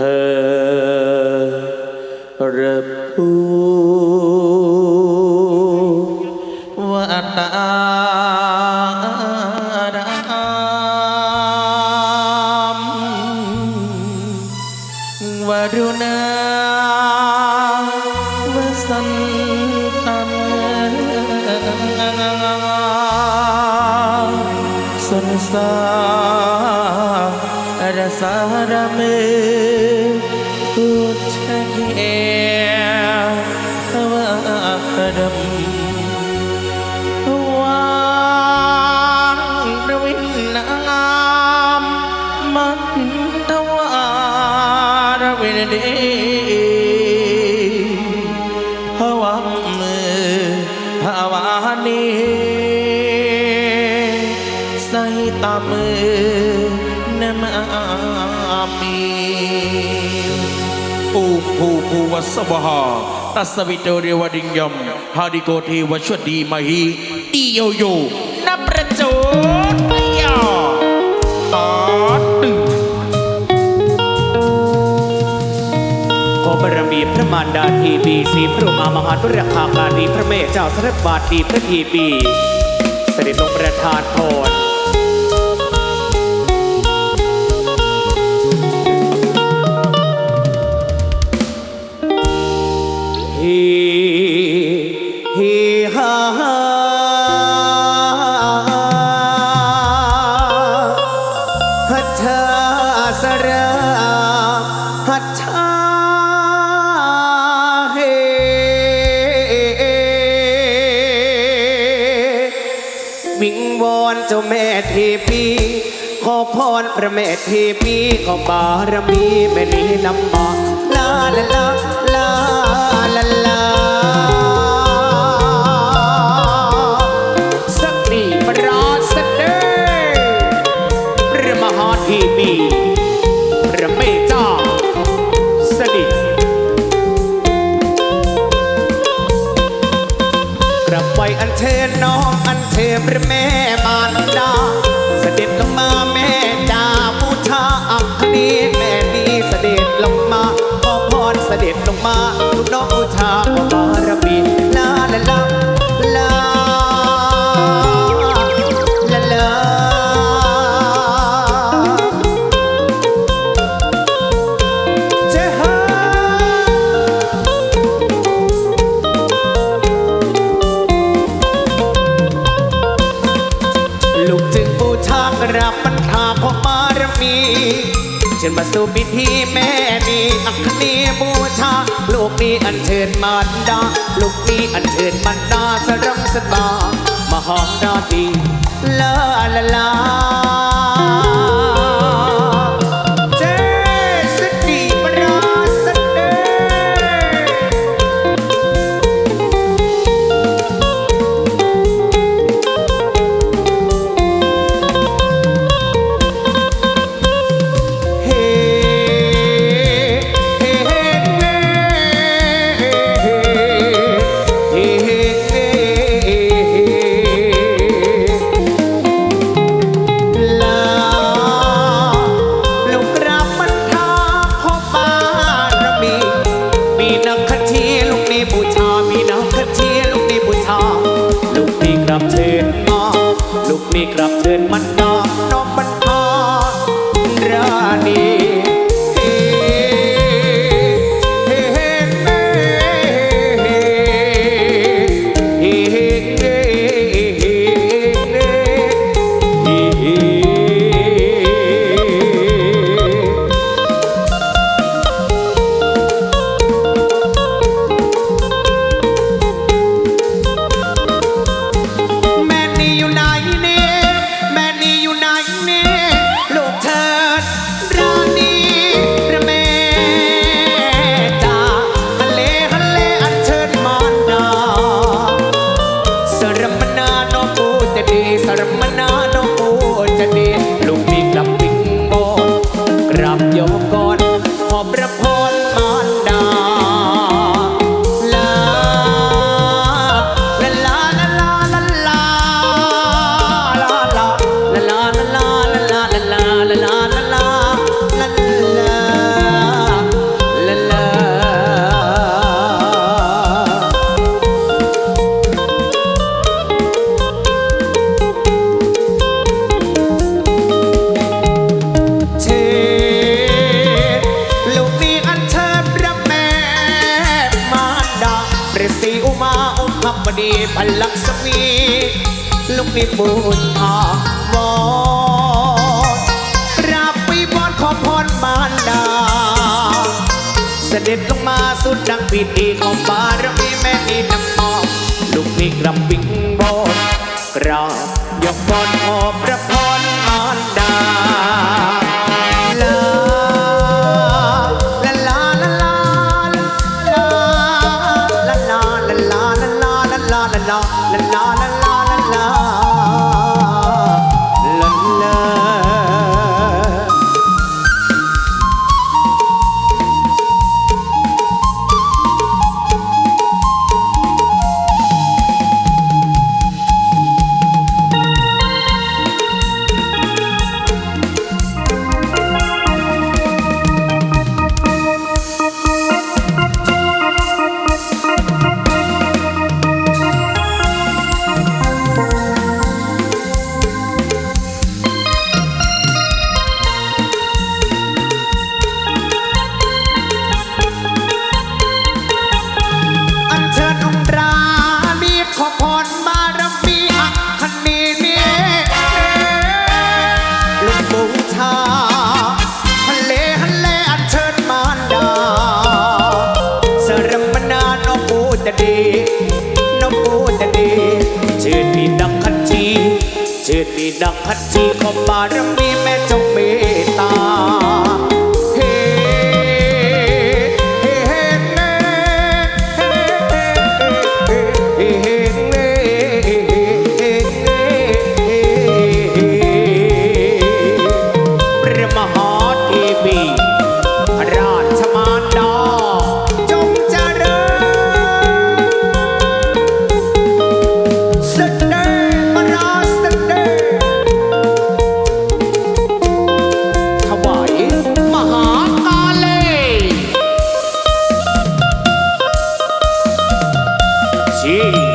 อระพูว่าตารามวรุณาวาสันตัมสนสา มือนมามีปูภูภูวัสบหาตัสวิโตเรวดิงยมฮาดิโกเทวชวดีมหีอีโยโยนับประโจนไปยอตอดตึงขอบารมีพระมารดาทีปีสีพระมามหาธุรคาการีพระเมธเจ้าสด็จบาทดีพระทีปีเสด็จลงประทานพร ฮีฮีฮ่าฮ่าฮัทธาสราฮัทธาเฮวิงวอนเจ้าแม่เทพี ขอพรพระแม่เทพีขอบารมีแม่นี้นำมาลาลาลาลาลาลาสักนีปราสเดพระมหาเทพีพระแม่เจ้าสดิกลับไปอันเชิญน้องอันเชิญพระแม่มาร มาลูกน้องอุชาขอบา เชิญมาสู่พิธีแม่นี้อัคนีบูชา ลูกนี้อันเชิญมารดา ลูกนี้อันเชิญมารดาสรังสบามหาดาดีลาลาลา ลักษมีลูกมีบุญอาวอนรับไปบอนขอพรมารดา เสด็จลงมาสุดดังพิธีของบารมีแม่นีน้ำมอมลูกมีกระปิงบอนกราบยกบอนหอบรับ ดังพัดธีของบารมี 起。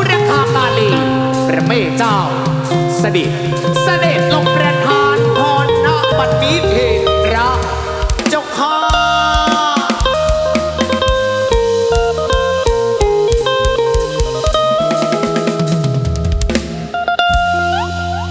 ทุรคามาลีพระเมเจ้า เสด็จเสด็จลงประทานพรณบัดนี้เท